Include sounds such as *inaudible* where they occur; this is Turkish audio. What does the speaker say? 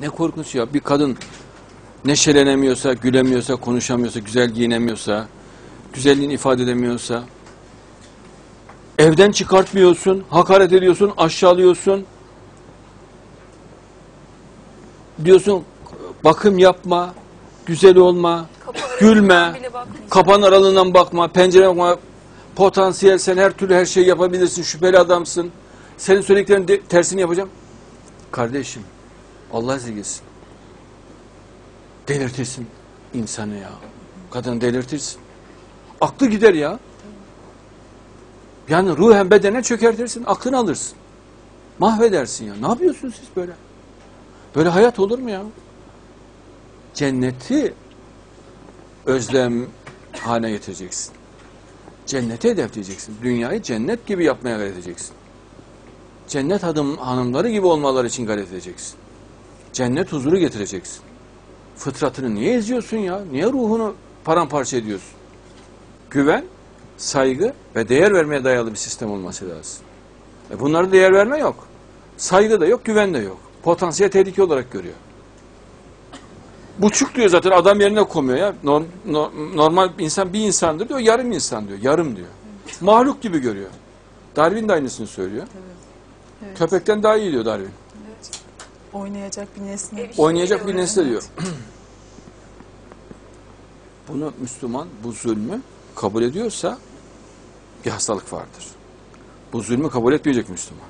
Ne korkunç ya. Bir kadın neşelenemiyorsa, gülemiyorsa, konuşamıyorsa, güzel giyinemiyorsa, güzelliğini ifade edemiyorsa, evden çıkartmıyorsun, hakaret ediyorsun, aşağılıyorsun. Diyorsun bakım yapma, güzel olma, gülme, kapan aralığından bakma, pencere bakma, potansiyel sen her türlü her şeyi yapabilirsin, şüpheli adamsın. Senin söylediklerin de, tersini yapacağım. Kardeşim, Allah esirgesin. Delirtirsin insanı ya. Kadını delirtirsin. Aklı gider ya. Yani ruhen bedene çökertirsin, aklını alırsın. Mahvedersin ya. Ne yapıyorsunuz siz böyle? Böyle hayat olur mu ya? Cenneti özlem haline getireceksin. Cennete hedefleyeceksin. Dünyayı cennet gibi yapmaya gayret edeceksin. Cennet hanım, hanımları gibi olmaları için gayret edeceksin. Cennet huzuru getireceksin. Fıtratını niye eziyorsun ya? Niye ruhunu paramparça ediyorsun? Güven, saygı ve değer vermeye dayalı bir sistem olması lazım. E bunlarda değer verme yok. Saygı da yok, güven de yok. Potansiyel tehlike olarak görüyor. Buçuk diyor zaten adam yerine koymuyor ya. Norm- no- normal insan bir insandır diyor, yarım insan diyor, yarım diyor. Mahluk gibi görüyor. Darwin de aynısını söylüyor. Evet. Köpekten daha iyi diyor Darwin. Oynayacak bir nesne. Ev- Oynayacak bir nesne diyor. *clears throat* Bunu Müslüman bu zulmü kabul ediyorsa bir hastalık vardır. Bu zulmü kabul etmeyecek Müslüman.